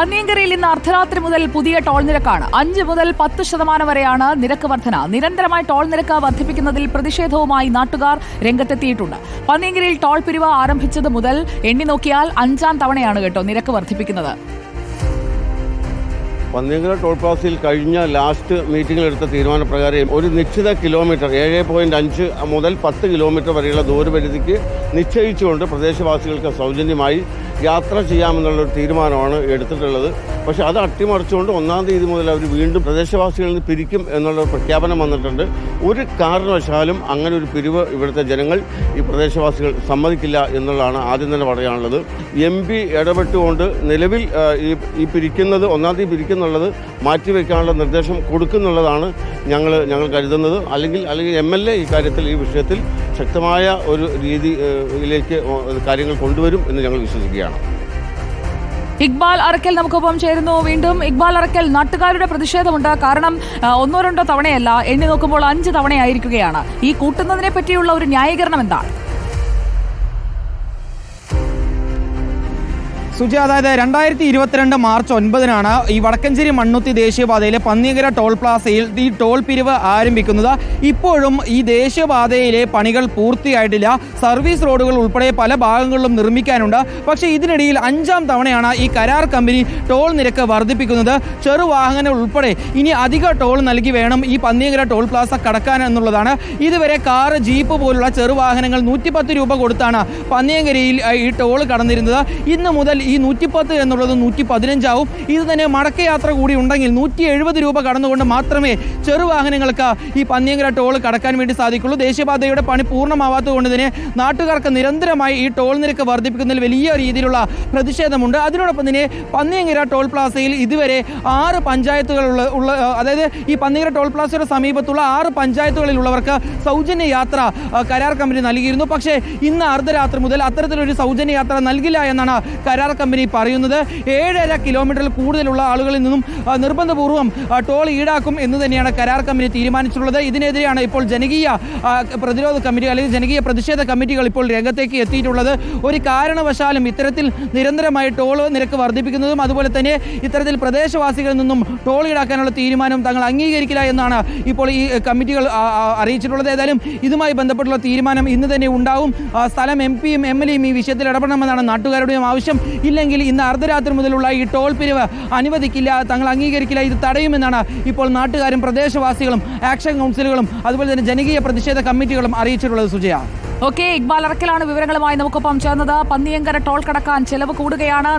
പന്നിയങ്കരയിൽ ഇന്ന് അർദ്ധരാത്രി മുതൽ പുതിയ ടോൾ നിരക്കാണ്. അഞ്ച് മുതൽ പത്ത് ശതമാനം വരെയാണ് നിരക്ക് വർധന. നിരന്തരമായി ടോൾ നിരക്ക് വർദ്ധിപ്പിക്കുന്നതിൽ പ്രതിഷേധവുമായി നാട്ടുകാർ രംഗത്തെത്തിയിട്ടുണ്ട്. പന്നിയങ്കരയിൽ ടോൾ പിരിവ് ആരംഭിച്ചത് മുതൽ എണ്ണി നോക്കിയാൽ അഞ്ചാം തവണയാണ് കേട്ടോ നിരക്ക് വർദ്ധിപ്പിക്കുന്നത്. പന്നിയങ്കര ടോൾ പ്ലാസയിൽ കഴിഞ്ഞ ലാസ്റ്റ് മീറ്റിംഗിൽ എടുത്ത തീരുമാനപ്രകാരം ഒരു നിശ്ചിത കിലോമീറ്റർ ഏഴ് പോയിന്റ് അഞ്ച് മുതൽ പത്ത് കിലോമീറ്റർ വരെയുള്ള ദൂരപരിധിക്ക് നിശ്ചയിച്ചുകൊണ്ട് പ്രദേശവാസികൾക്ക് സൗജന്യമായി യാത്ര ചെയ്യാമെന്നുള്ള ഒരു തീരുമാനമാണ് എടുത്തിട്ടുള്ളത്. പക്ഷേ അത് അട്ടിമറിച്ചുകൊണ്ട് ഒന്നാം തീയതി മുതൽ അവർ വീണ്ടും പ്രദേശവാസികളിൽ നിന്ന് പിരിക്കും എന്നുള്ള പ്രഖ്യാപനം വന്നിട്ടുണ്ട്. ഒരു കാരണവശാലും അങ്ങനെ ഒരു പിരിവ് ഇവിടുത്തെ ജനങ്ങൾ ഈ പ്രദേശവാസികൾ സമ്മതിക്കില്ല എന്നുള്ളതാണ് ആദ്യം തന്നെ പറയാനുള്ളത്. എം പി ഇടപെട്ടുകൊണ്ട് നിലവിൽ ഈ പിരിക്കുന്നത് ഒന്നാം തീയതി പിരിക്കുന്നുള്ളത് മാറ്റിവെക്കാനുള്ള നിർദ്ദേശം കൊടുക്കുന്നുള്ളതാണ് ഞങ്ങൾ ഞങ്ങൾ കരുതുന്നത്. അല്ലെങ്കിൽ അല്ലെങ്കിൽ എം എൽ എ ഈ കാര്യത്തിൽ ഈ വിഷയത്തിൽ ശക്തമായ ഒരു രീതിയിലേക്ക് കാര്യങ്ങൾ കൊണ്ടുവരും എന്ന് ഞങ്ങൾ വിശ്വസിക്കുകയാണ്. ഇക്ബാൽ അറക്കൽ നമുക്കൊപ്പം ചേരുന്നു. വീണ്ടും ഇക്ബാൽ അറക്കൽ നാട്ടുകാരുടെ പ്രതിഷേധമുണ്ട്. കാരണം ഒന്നോ രണ്ടോ തവണയല്ല എണ്ണി നോക്കുമ്പോൾ അഞ്ച് തവണയായിരിക്കുകയാണ്. ഈ കൂട്ടുന്നതിനെ പറ്റിയുള്ള ഒരു ന്യായീകരണം എന്താണ്? സുജി അതായത് രണ്ടായിരത്തി ഇരുപത്തിരണ്ട് മാർച്ച് ഒൻപതിനാണ് ഈ വടക്കഞ്ചേരി മണ്ണുത്തി ദേശീയപാതയിലെ പന്നിയങ്കര ടോൾ പ്ലാസയിൽ ഈ ടോൾ പിരിവ് ആരംഭിക്കുന്നത്. ഇപ്പോഴും ഈ ദേശീയപാതയിലെ പണികൾ പൂർത്തിയായിട്ടില്ല. സർവീസ് റോഡുകൾ ഉൾപ്പെടെ പല ഭാഗങ്ങളിലും നിർമ്മിക്കാനുണ്ട്. പക്ഷേ ഇതിനിടയിൽ അഞ്ചാം തവണയാണ് ഈ കരാർ കമ്പനി ടോൾ നിരക്ക് വർദ്ധിപ്പിക്കുന്നത്. ചെറുവാഹനങ്ങൾ ഉൾപ്പെടെ ഇനി അധിക ടോൾ നൽകി വേണം ഈ പന്നിയങ്കര ടോൾ പ്ലാസ കടക്കാൻ എന്നുള്ളതാണ്. ഇതുവരെ കാർ ജീപ്പ് പോലുള്ള ചെറുവാഹനങ്ങൾ നൂറ്റിപ്പത്ത് രൂപ കൊടുത്താണ് പന്നിയങ്കരയിൽ ഈ ടോൾ കടന്നിരുന്നത്. ഇന്ന് മുതൽ ഈ നൂറ്റിപ്പത്ത് എന്നുള്ളത് നൂറ്റി പതിനഞ്ചാവും ഇത് തന്നെ മടക്കയാത്ര കൂടി ഉണ്ടെങ്കിൽ നൂറ്റി എഴുപത് രൂപ കടന്നുകൊണ്ട് മാത്രമേ ചെറുവാഹനങ്ങൾക്ക് ഈ പന്നിയങ്കര ടോൾ കടക്കാൻ വേണ്ടി സാധിക്കുള്ളൂ. ദേശീയപാതയുടെ പണി പൂർണമാവാത്തത് കൊണ്ട് തന്നെ നാട്ടുകാർക്ക് നിരന്തരമായി ഈ ടോൾ നിരക്ക് വർദ്ധിപ്പിക്കുന്നതിൽ വലിയ രീതിയിലുള്ള പ്രതിഷേധമുണ്ട്. അതിനോടൊപ്പം തന്നെ പന്നിയങ്കര ടോൾ പ്ലാസയിൽ ഇതുവരെ ആറ് പഞ്ചായത്തുകളുള്ള ഉള്ള അതായത് ഈ പന്നിയങ്കര ടോൾ പ്ലാസയുടെ സമീപത്തുള്ള ആറ് പഞ്ചായത്തുകളിലുള്ളവർക്ക് സൗജന്യ യാത്ര കരാർ കമ്പനി നൽകിയിരുന്നു. പക്ഷേ ഇന്ന് അർദ്ധരാത്രി മുതൽ അത്തരത്തിലൊരു സൗജന്യ യാത്ര നൽകില്ല എന്നാണ് കരാർ കമ്പനി പറയുന്നത് ഏഴര കിലോമീറ്ററിൽ കൂടുതലുള്ള ആളുകളിൽ നിന്നും നിർബന്ധപൂർവം നിർബന്ധപൂർവം ടോൾ ഈടാക്കും എന്ന് തന്നെയാണ് കരാർ കമ്പനി തീരുമാനിച്ചിട്ടുള്ളത്. ഇതിനെതിരെയാണ് ഇപ്പോൾ ജനകീയ പ്രതിരോധ കമ്മിറ്റി അല്ലെങ്കിൽ ജനകീയ പ്രതിഷേധ കമ്മിറ്റികൾ ഇപ്പോൾ രംഗത്തേക്ക് എത്തിയിട്ടുള്ളത്. ഒരു കാരണവശാലും ഇത്തരത്തിൽ നിരന്തരമായി ടോൾ നിരക്ക് വർദ്ധിപ്പിക്കുന്നതും അതുപോലെ തന്നെ ഇത്തരത്തിൽ പ്രദേശവാസികളിൽ നിന്നും ടോൾ ഈടാക്കാനുള്ള തീരുമാനം തങ്ങൾ അംഗീകരിക്കില്ല എന്നാണ് ഇപ്പോൾ ഈ കമ്മിറ്റികൾ അറിയിച്ചിട്ടുള്ളത്. ഏതായാലും ഇതുമായി ബന്ധപ്പെട്ടുള്ള തീരുമാനം ഇന്ന് തന്നെ ഉണ്ടാവും. സ്ഥലം എം പിയും എം എൽ എയും ഈ വിഷയത്തിൽ ഇടപെടണമെന്നാണ് നാട്ടുകാരുടെയും ആവശ്യം. ഇല്ലെങ്കിൽ ഇന്ന് അർദ്ധരാത്രി മുതലുള്ള ഈ ടോൾ പിരിവ് അനുവദിക്കില്ല തങ്ങൾ അംഗീകരിക്കില്ല. ഇത് തടയുമെന്നാണ് ഇപ്പോൾ നാട്ടുകാരും പ്രദേശവാസികളും ആക്ഷൻ കൗൺസിലുകളും അതുപോലെ തന്നെ ജനകീയ പ്രതിഷേധ കമ്മിറ്റികളും അറിയിച്ചിട്ടുള്ളത് സുജയ. ഓക്കെ ഇക്ബാൽ അറക്കലാണ് വിവരങ്ങളുമായി നമുക്കൊപ്പം ചേർന്നത്. പന്നിയങ്കര ടോൾ കടക്കാൻ ചെലവ് കൂടുകയാണ്.